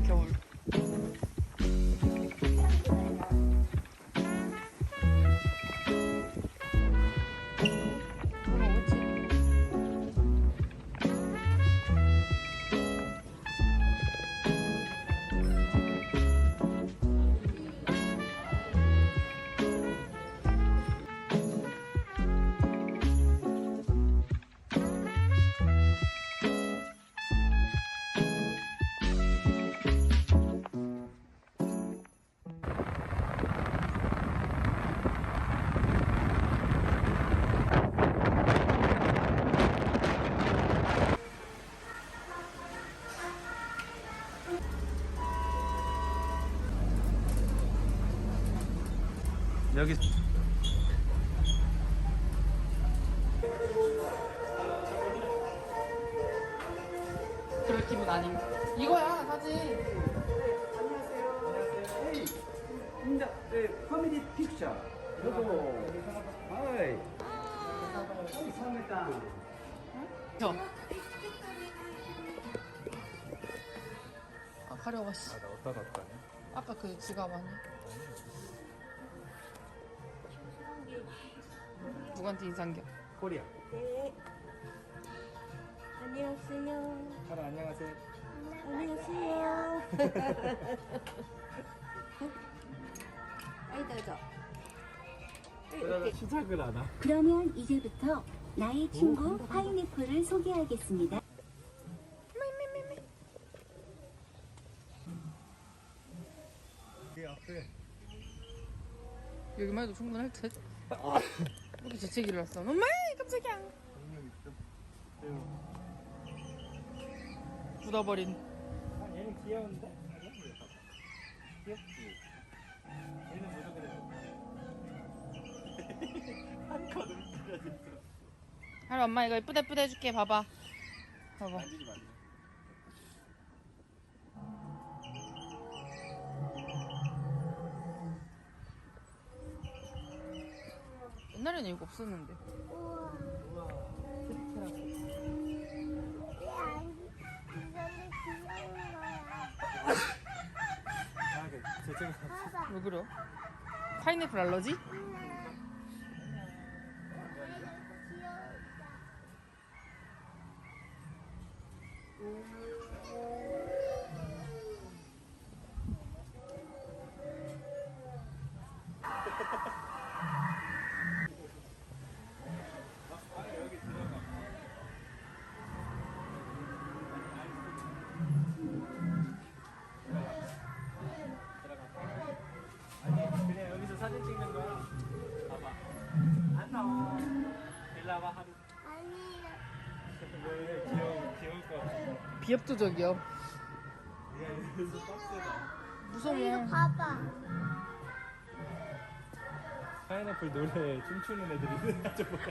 겨울 in the uh, family picture. Hello. Hi. Hi, Sametan. 저. 아 가려워 씨. 나 어디다 놨다냐? 아까 그 지갑 아니야? 누구한테 인상겨? 코리아. 네. 안녕하세요. 하나 안녕하세 요. 안녕하세 요. 아이다죠. 그러다 시작을 하나? 그러면 이제부터 나의 친구 파인애플을 소개하겠습니다. 이 앞에 여기만 해도 충분할 듯. 이렇게 재채기를 했어. 엄마 깜짝이야. 있어. 굳어버린. 아, 얘는 귀여운데? 귀엽지? 하루 엄마 이거 예쁘다 예쁘다 해줄게. 봐봐. 봐봐. 만지지 말래. 옛날에는 이거 없었는데. 왜 그래? 파인애플 알러지? Oh, 비협조적이요. 무서워. 봐봐. 파인애플 노래 춤추는 애들이 있는 저 뭐야.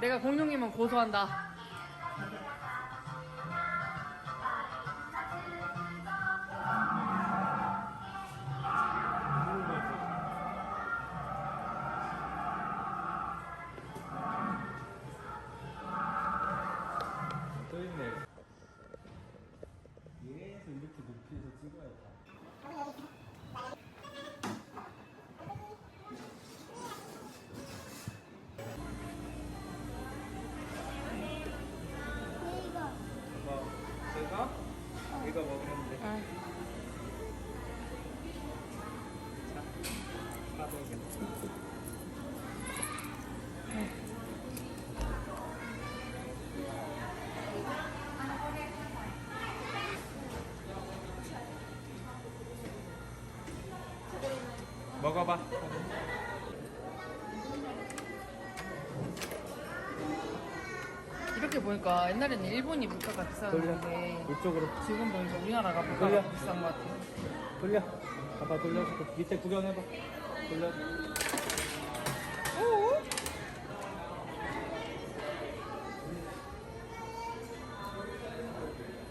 내가 공룡이면 고소한다. 먹어봐. 이렇게 보니까 옛날에는 일본이 물가가. 비쌌는데 이쪽으로 지금 보니까 우리나라가 물가가 돌려. 비싼 것 같아. 돌려. 봐봐, 돌려줄게. 밑에 구경해봐. 돌려.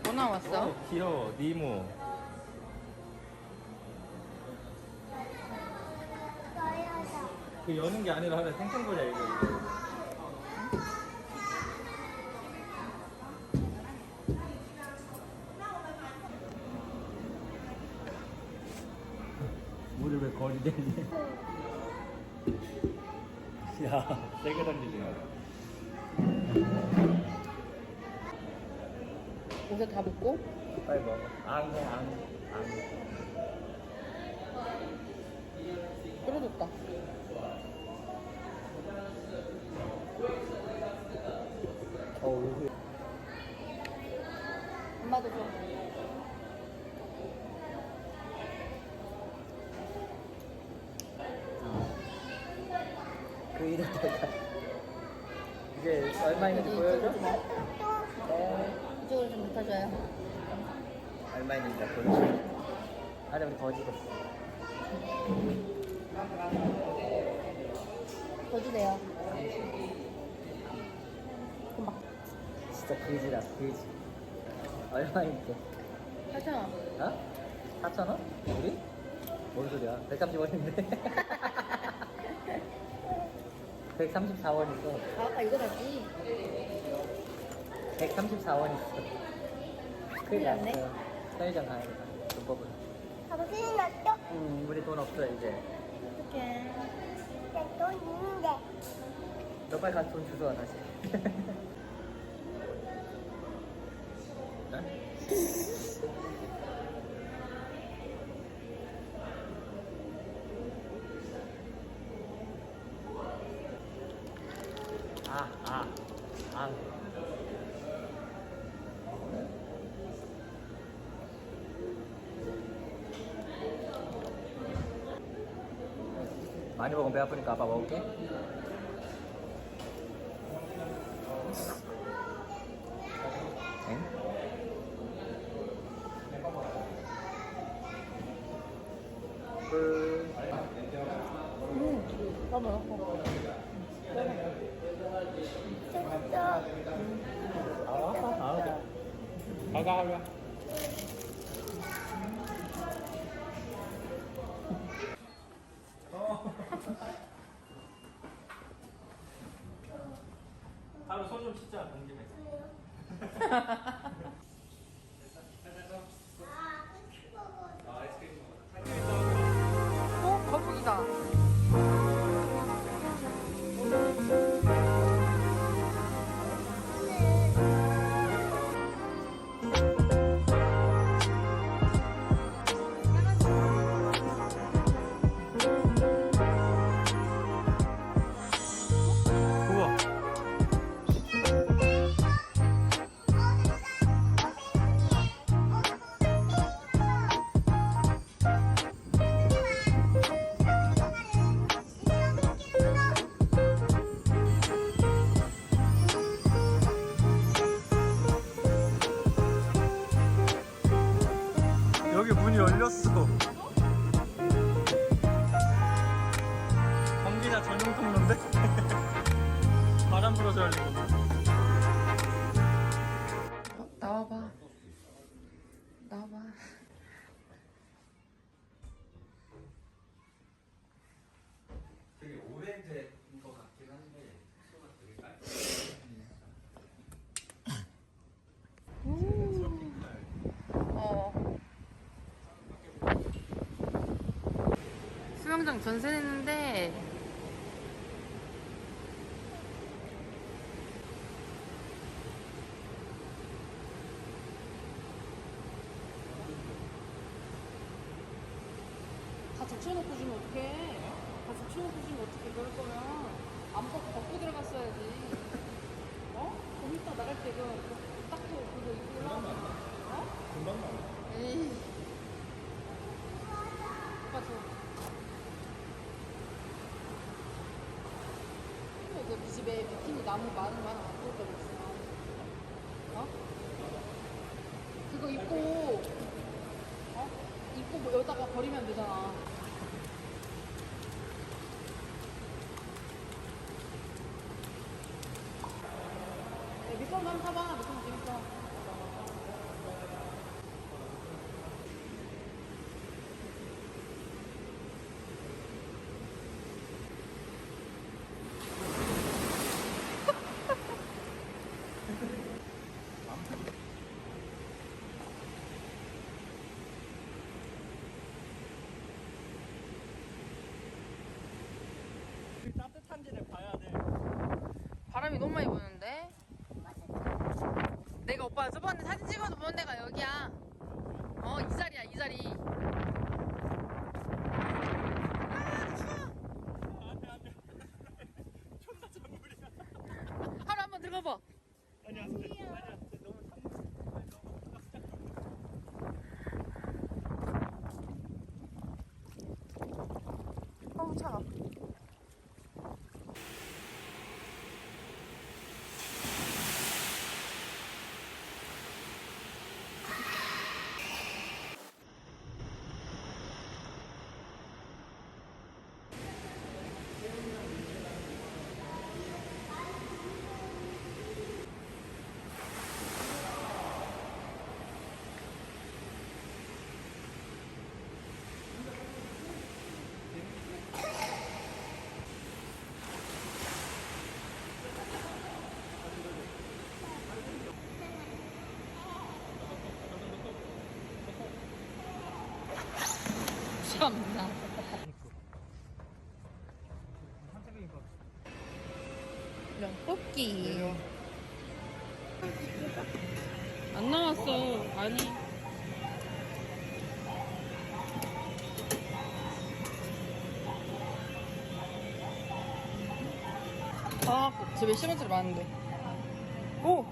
뭐 나왔어? 어, 귀여워. 니모. 그 여는 게 아니라 하나 생생거려 이거. 물을 왜 거리대니? 야, 세게 마. 옷에 다 붙고? 빨리 먹어. 안 해, 안 해, 안 해. 떨어졌다. 어우, 엄마도 좀. 그 이름 때가 이제 얼마인지 보여줘? 네. 이쪽으로 좀 붙어줘요. 얼마인지 보여줘. 아니 우리 거지 됐어. 더 주세요. 진짜 그지다 그지. 얼마인데? 8,000원. 어? 4천 원? 우리? 뭔 소리야? 130원인데. 134원 있어. 아까 이거 샀지? 134원 있어. 큰일 큰일 났네. 났어. 편의점 가야겠다. 돈 뽑으러. 당신이 났죠? 응, 우리 돈 없어 이제. 어떡해. 내돈 있는데. 너 빨리 가서 돈 주워 와 다시. 어? 많이 먹으면 배 아프니까 아빠 먹을게. 엥? 끝. 응. 너무 넣고. 됐어. 알았어, 알았어. 가가, 가가. 수영장 전세 냈는데 다 적셔놓고 주면 어떡해 다 적셔놓고 주면 어떡해 그럴 거면 안 벗고 벗고 들어갔어야지 어? 좀 이따 나갈 때 그거 딱또 그거 입고 올라가면 어? 금방 나. 에이. 오빠 줘. 이제 우리 집에 비키니 나무 많은 갖고 올 거고 있어. 어? 그거 입고, 어? 입고 뭐 여기다가 버리면 되잖아. 야, 밑범도 한번 타봐. 너무 많이 보는데? 내가 오빠 저번에 사진 찍어서 보는 데가 여기야. 새끼. 안 나왔어. 아니. 아, 그 집에 시금치를 많은데. 오!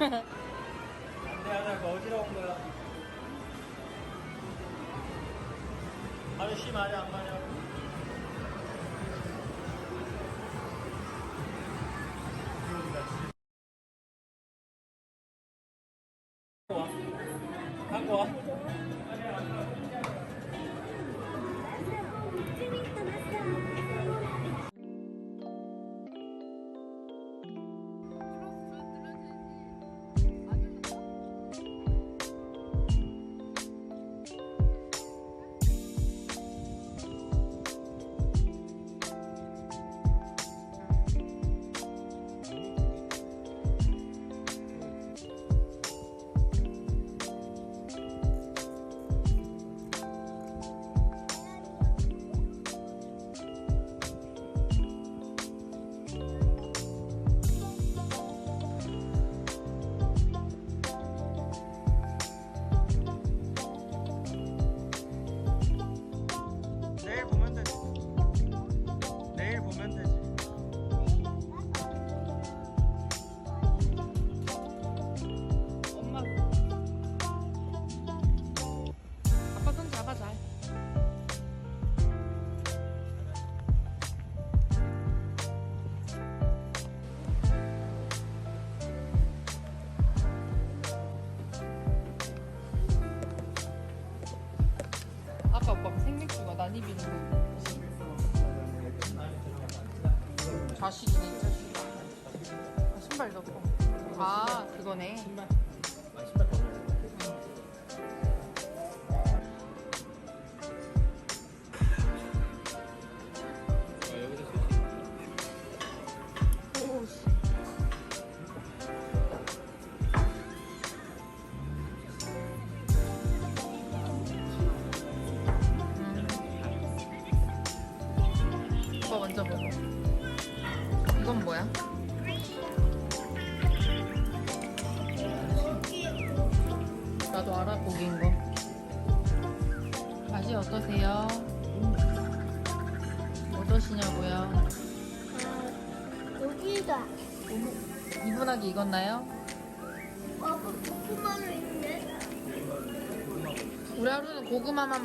안돼 안돼 어지러운 거야. 아저씨 말이 안 맞아 신발 넣고. 아, 그거네. 신발.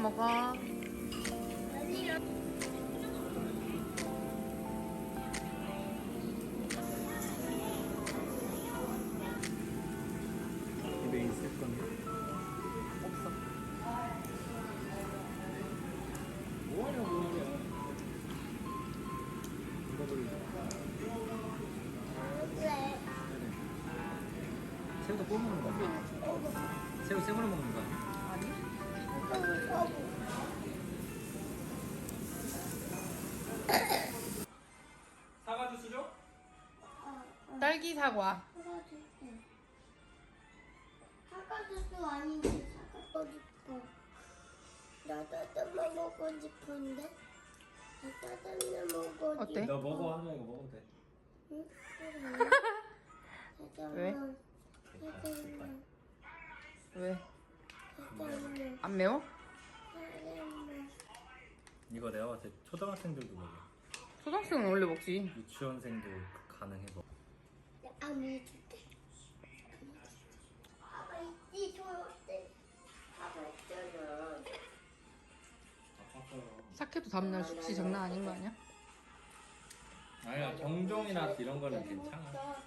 먹어. 딸기 사과. 사과주스 아닌데 사과 싶어. 나 짜장면 먹고 싶은데. 나 짜장면 먹고 어때? 너 먹어 하나 이거 먹어도 돼. 응? 왜? 왜? 안 매워? 이거 내가 봤을 때 초등학생들도 먹어. 초등학생은 원래 먹지. 유치원생도 가능해 먹어. 사케도 다음날 숙취 장난 아닌 거 아니야? 아니야 경종이나 이런 거는 괜찮아.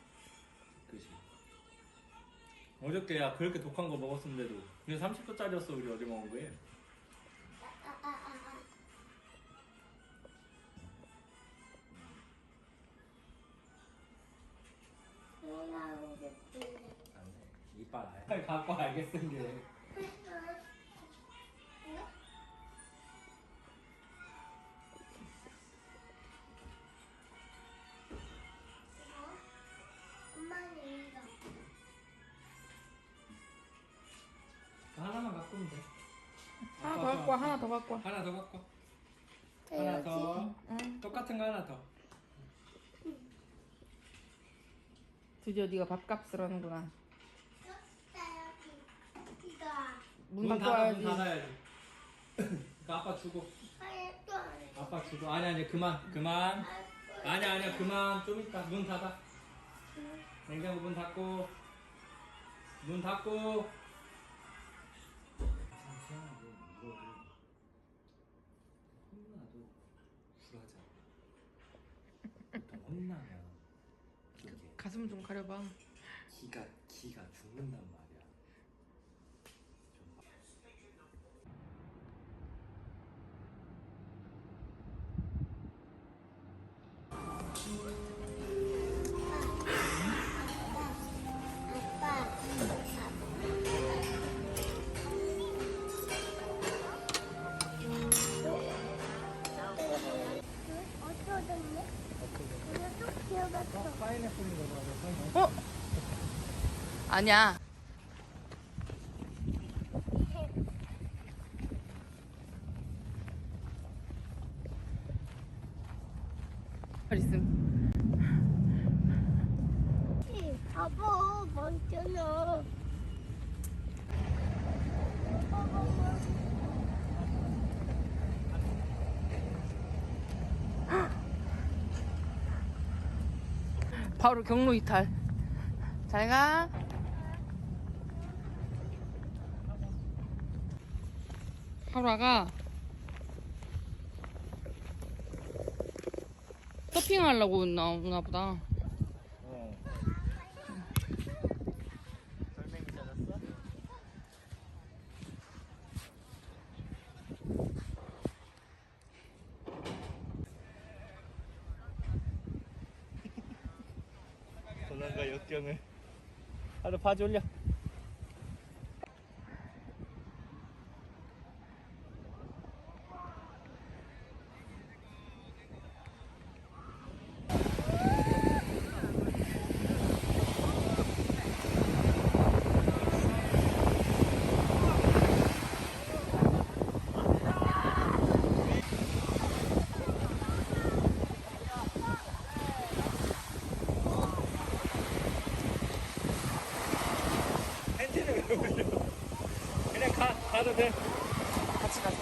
그지. 어저께 야 그렇게 독한 거 먹었는데도 근데 30도짜리였어 우리 어제 먹은 거에. 이빨 알. 갖고. 엄마는 이거. 하나만 갖고 오면 돼. 하나 더 갖고 와, 하나 더 갖고 와. 하나 더 갖고. 와. 하나 더. 응. 똑같은 거 하나 더. 드디어 네가 밥값을 하는구나. 이거. 문 닫고 닫아, 와야지. 문 닫아야지. 그 아빠 주고. 아예 또안 해. 아빠 주고. 아니 아니 그만 그만. 아니 아니야 그만 좀 이따 문 닫아. 냉장고 문 닫고. 문 닫고. 혼나도. 보통 혼나면 가슴 좀 가려봐. 기가 기가 죽는단 아니야. 있음. 바보 많잖아. 바로 경로 이탈. 잘 가. 하루아가 서핑하려고 나오나 보다. 고난과 역경을 하루 바지 올려 텐트는 왜 올려 그냥 가 가도 돼 같이 가서.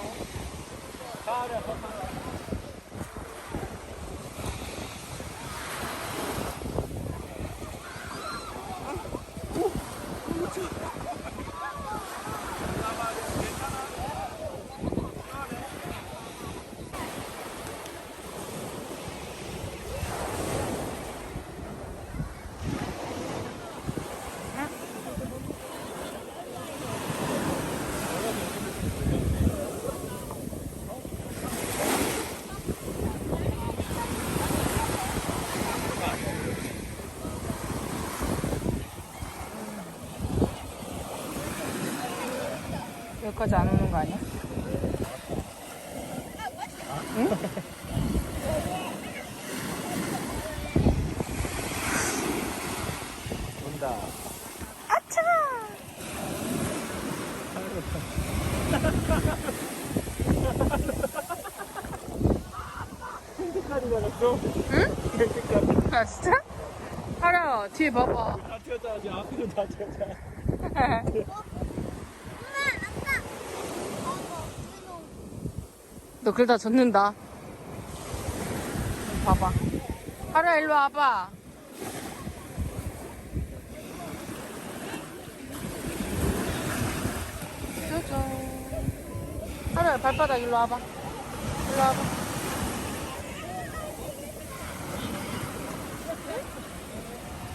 가려 여기까지 안 오는 거 아니야? 온다. 아 진짜? 하라 뒤에 봐봐 다 튀었다. 지금 앞으로 다 튀었다. 너 그러다 젖는다. 봐봐. 하라 일로 와봐. 짜잔 하라 발바닥 일로 와봐. 일로 와봐.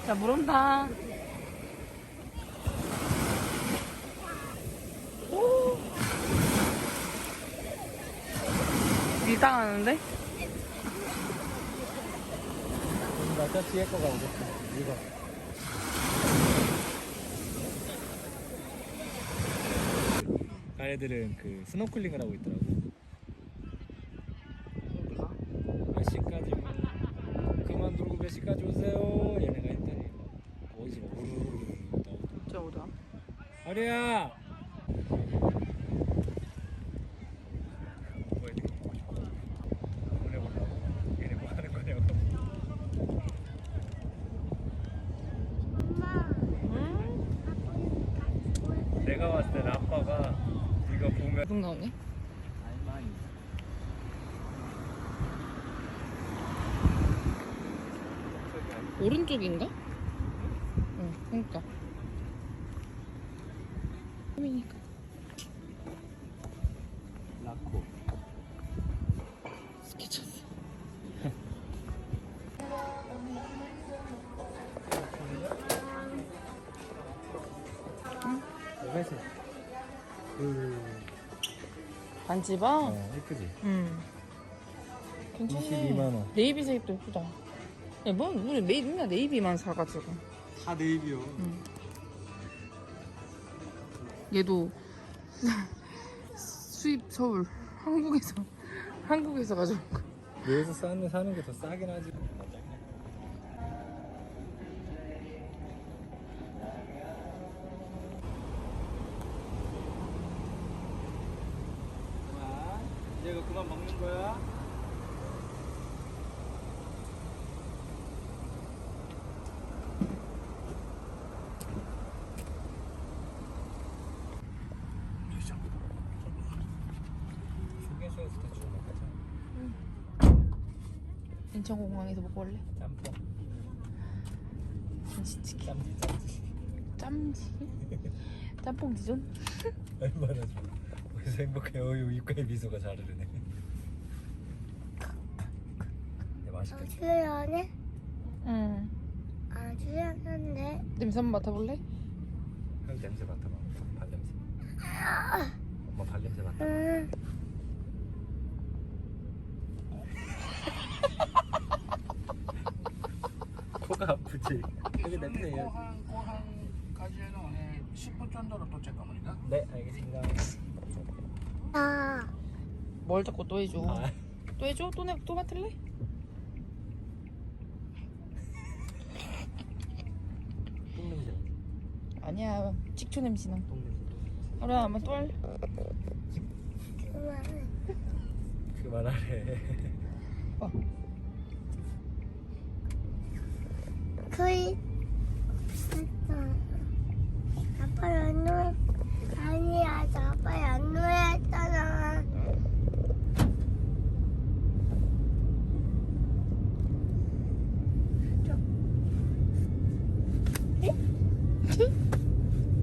자, 물 온다. 당하는데? 온다. 저 뒤에 거가 오겠다. 이거. 아이들은 그 스노클링을 하고 있더라고. 몇 시까지 그만두고 몇 시까지 오세요? 얘네가 했더니 어디서 막 우르르르 나오더라고. 진짜 오다. 아리야! 뭐 이렇게 보내보려고 얘네 뭐 하는 거냐고 내가 봤을 땐 아빠가 이거 보면 계속 나오네? 알만이 오른쪽인가? 응, 그니까. 홈이니까. 반지바? 어 예쁘지? 응. 괜찮네. 22만 원. 네이비 색도 예쁘다. 야, 뭐, 우리 메이, 맨날 네이비만 사가지고. 다 네이비요 얘도 수입 서울. 한국에서, 한국에서 가져온 거. 여기서 사는, 사는 게 더 싸긴 하지 그만 이제 이 거 먹는 거야 인천공항에서 먹고 올래? 짬뽕 김치찌개. 짬지 짬지 짬지? 짬뽕 디존? 얼마나 좋아 그래서 행복해 어유 입가에 미소가 잘 흐르네 네, 맛있겠다 아주 연해? 응. 아주 연한데? 냄새 한번 맡아볼래? 형 냄새 맡아봐 발냄새 엄마 발냄새 맡아봐 응. 코가 아프지? 여기 냄새 해야지後半カジエの、えー、10分정도로 도착합니다. 네 알겠습니다 아, 뭘 자꾸 또 해줘? 아, 또 해줘? 또, 내, 또 맡을래? 아니야. 찍초 냄새 나. 똥 냄새 하루야, 한번 또 할래? 그만. 그만하래 어. 아빠 안 누워. 아니야, 아빠 안 누워했잖아.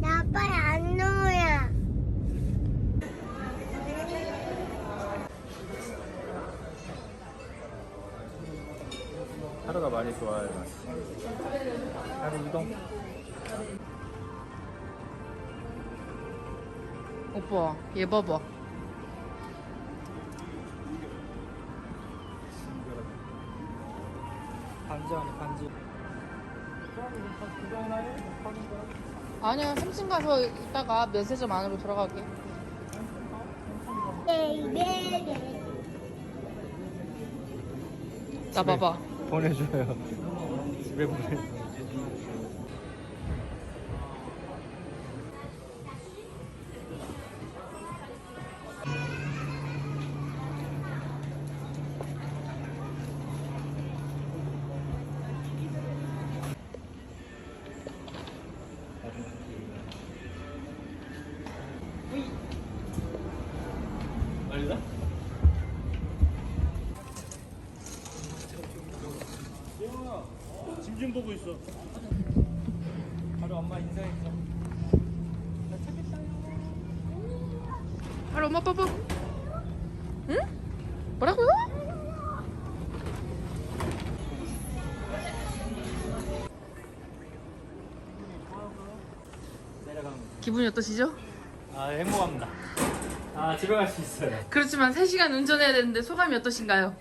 나 아빠 안 누워야. 많이 좋아요 하루 이동 오빠, 얘 봐봐. 반지 안에 반지 아니야, 삼층 가서 이따가 면세점 안으로 들어가게. 나 봐봐. 보내줘요. 집에 보내. 보고 있어. 바로 엄마 인사했어. 바로 엄마 뽀뽀. 응? 내려가면. 기분이 어떠시죠? 아 행복합니다. 아 집에 갈 수 있어요. 그렇지만 3시간 운전해야 되는데 소감이 어떠신가요?